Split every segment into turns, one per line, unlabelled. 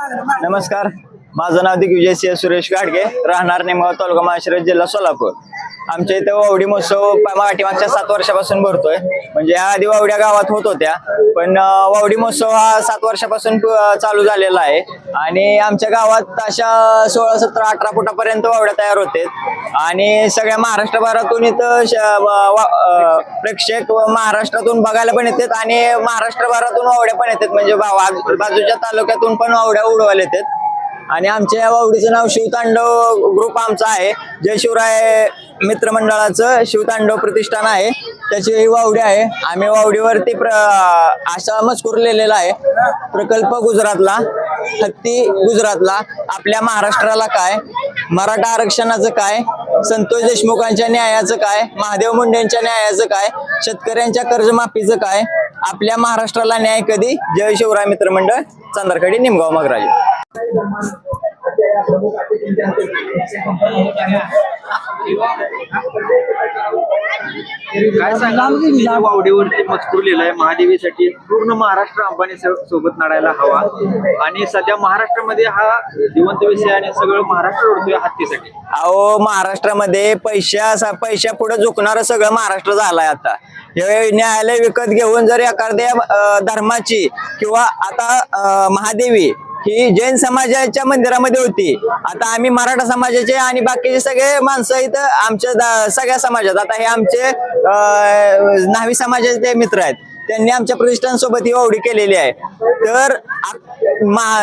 नमस्कार. माझं नाव दिग्विजय सिंह सुरेश गाडगे. राहणार नेमगाव तालुका माळशिरस जिल्हा सोलापूर. आमच्या इथे वावडी महोत्सव पा- पाठीमागच्या सात वर्षापासून भरतोय. म्हणजे या आधी वावड्या गावात होत होत्या. पण वावडी महोत्सव हा सात वर्षापासून चालू झालेला आहे. आणि आमच्या गावात अशा सोळा सतरा अठरा फुटापर्यंत वावड्या तयार होते. आणि सगळ्या महाराष्ट्रभरातून इथं प्रेक्षक महाराष्ट्रातून बघायला पण येतात. आणि महाराष्ट्रभरातून वावड्या पण येतात. म्हणजे बाजूच्या तालुक्यातून पण वावड्या उडवायला येतात. आणि आमच्या या वावडीचं नाव शिवतांडव ग्रुप आमचा आहे. जय शिवराय मित्रमंडळाचं शिवतांडव प्रतिष्ठान आहे. त्याची ही वावडी आहे. आम्ही वावडीवरती प्र असा मजकूर लिहिलेला आहे. प्रकल्प गुजरातला हत्ती गुजरातला आपल्या महाराष्ट्राला काय मराठा आरक्षणाचं काय संतोष देशमुखांच्या न्यायाचं काय महादेव मुंडेंच्या न्यायाचं काय शेतकऱ्यांच्या कर्जमाफीचं काय आपल्या महाराष्ट्राला न्याय कधी? जय शिवराय मित्रमंडळ चांदरखडी निमगाव मगराजी.
काय जो वावडीवरती मजकूर लिहिलाय. महादेवीसाठी पूर्ण महाराष्ट्र अंबानी सोबत लढायला हवा. आणि सध्या महाराष्ट्रामध्ये हा जिवंत विषय आणि सगळं महाराष्ट्र ओढतोय हत्तीसाठी.
अहो महाराष्ट्रामध्ये पैशा पैशा पुढे झुकणार सगळं महाराष्ट्र झालाय आता. हे न्यायालय विकत घेऊन जर एखाद्या धर्माची किंवा आता महादेवी ही जैन समाजाच्या मंदिरामध्ये होती. आता आम्ही मराठा समाजाचे आणि बाकीचे सगळे माणसं इथं आमच्या सगळ्या समाजात. आता हे आमचे न्हावी समाजाचे मित्र आहेत. त्यांनी आमच्या प्रतिष्ठानसोबत ही ओवडी केलेली आहे. तर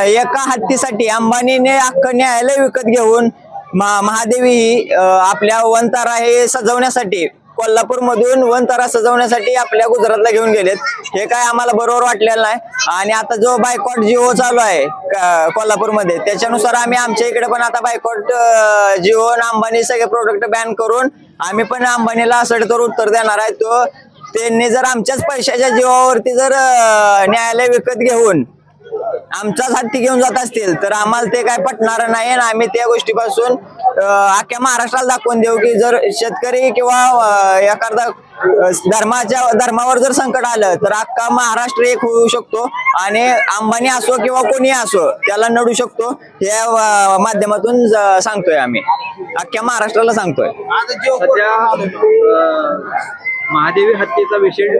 एका हत्तीसाठी अंबानीने अख्खं न्यायालय विकत घेऊन महादेवी ही आपल्या वनतारा हे सजवण्यासाठी कोल्हापूरमधून वन तारा सजवण्यासाठी आपल्या गुजरातला घेऊन गेलेत. हे काय आम्हाला बरोबर वाटलेलं नाही. आणि आता जो बायकॉट जिओ चालू आहे कोल्हापूरमध्ये त्याच्यानुसार आम्ही आमच्या इकडे पण आता बायकॉट जिओ आणि अंबानी सगळे प्रोडक्ट बॅन करून आम्ही पण अंबानीला सडतोर उत्तर देणार आहे. तो त्यांनी जर आमच्याच पैशाच्या जीवावरती जर न्यायालय विकत घेऊन आमचाच हत्ती घेऊन जात असतील तर आम्हाला ते काय पटणार नाही आणि आम्ही त्या गोष्टीपासून अख्ख्या महाराष्ट्राला दाखवून देऊ की जर शेतकरी किंवा एखादा धर्माच्या धर्मावर जर संकट आलं तर अख्खा महाराष्ट्र एक होऊ शकतो. आणि अंबानी असो किंवा कोणी असो त्याला नडू शकतो. या माध्यमातून सांगतोय आम्ही. अख्ख्या महाराष्ट्राला सांगतोय.
महादेवी हत्येचा विषय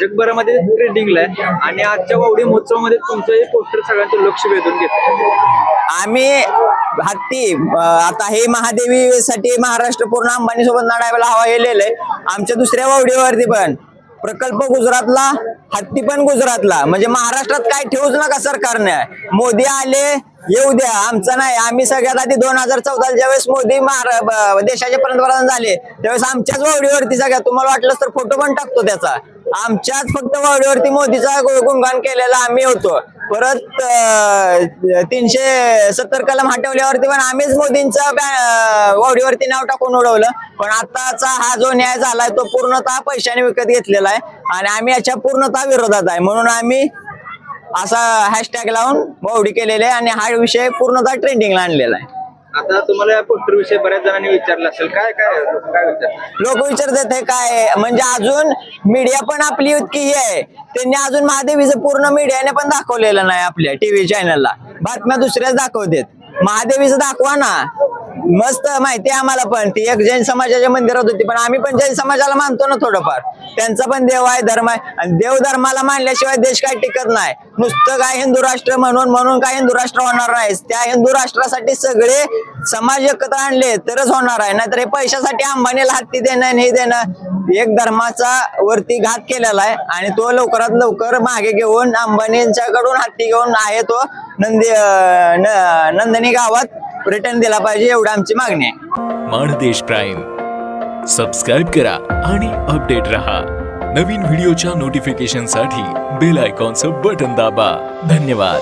जगभरामध्ये ट्रेंडिंगला आहे. आणि आजच्या वावडी महोत्सवामध्ये तुमचं हे पोस्टर सगळ्यांचं लक्ष वेधून घेतं
आम्ही हत्ती आता हे महादेवीसाठी महाराष्ट्र पूर्ण अंबानी सोबत लढायला हवा हे आहे आमच्या दुसऱ्या वावडीवरती पण. प्रकल्प गुजरातला हत्ती पण गुजरातला. म्हणजे महाराष्ट्रात काय ठेवूच नका सरकारने. मोदी आले येऊ द्या. आमचं नाही. आम्ही सगळ्यात आधी दोन हजार चौदा ज्यावेळेस मोदी महारा देशाचे पंतप्रधान झाले त्यावेळेस आमच्याच वावडीवरती सगळ्या तुम्हाला वाटलं तर फोटो पण टाकतो त्याचा. आमच्याच फक्त वावडीवरती मोदीचा गुणगान केलेला आम्ही होतो. परत तीनशे सत्तर कलम हटवल्यावरती पण आम्हीच मोदींचा बॅ- वावडीवरती नाव टाकून उडवलं. पण आताचा हा जो न्याय झालाय तो पूर्णतः पैशाने विकत घेतलेला आहे. आणि आम्ही याच्या पूर्णतः विरोधात आहे. म्हणून आम्ही असा हॅशटॅग लावून वावडी केलेले आणि हा विषय पूर्णतः ट्रेंडिंगला आणलेला आहे.
आता तुम्हाला या पोस्टर विषयी बऱ्याच जणांनी विचारलं असेल. काय काय काय विचार
लोक विचारतात हे काय आहे? म्हणजे अजून मीडिया पण आपली इतकी ही आहे. त्यांनी अजून महादेवीचं पूर्ण मीडियाने पण दाखवलेलं नाही आपल्या टीव्ही चॅनलला बातम्या दुसऱ्याच दाखवतात. महादेवीचं दाखवा ना. मस्त माहिती आहे आम्हाला पण. ती एक जैन समाजाच्या मंदिरात होती पण आम्ही पण जैन समाजाला मानतो ना थोडंफार. त्यांचा पण देव आहे धर्म आहे. आणि देव धर्माला मानल्याशिवाय देश काय टिकत नाही. नुसतं काय हिंदू राष्ट्र म्हणून म्हणून काय हिंदू राष्ट्र होणार नाही त्या हिंदू राष्ट्रासाठी सगळे समाज एकत्र आणले तरच होणार आहे. नाहीतर हे पैशासाठी अंबानीला हत्ती देणं हे देणं एक धर्माचा वरती घात केलेला आहे. आणि तो लवकरात लवकर मागे घेऊन अंबानींच्याकडून हत्ती घेऊन आहे तो नंदी नंदनी गावात. रिटर्न दिला पाहिजे एवढं आमची मागणी आहे.
माणदेश प्राईम. सबस्क्राईब करा आणि अपडेट रहा. नवीन व्हिडिओच्या नोटिफिकेशनसाठी बेल आयकॉनचं बटन दाबा. धन्यवाद.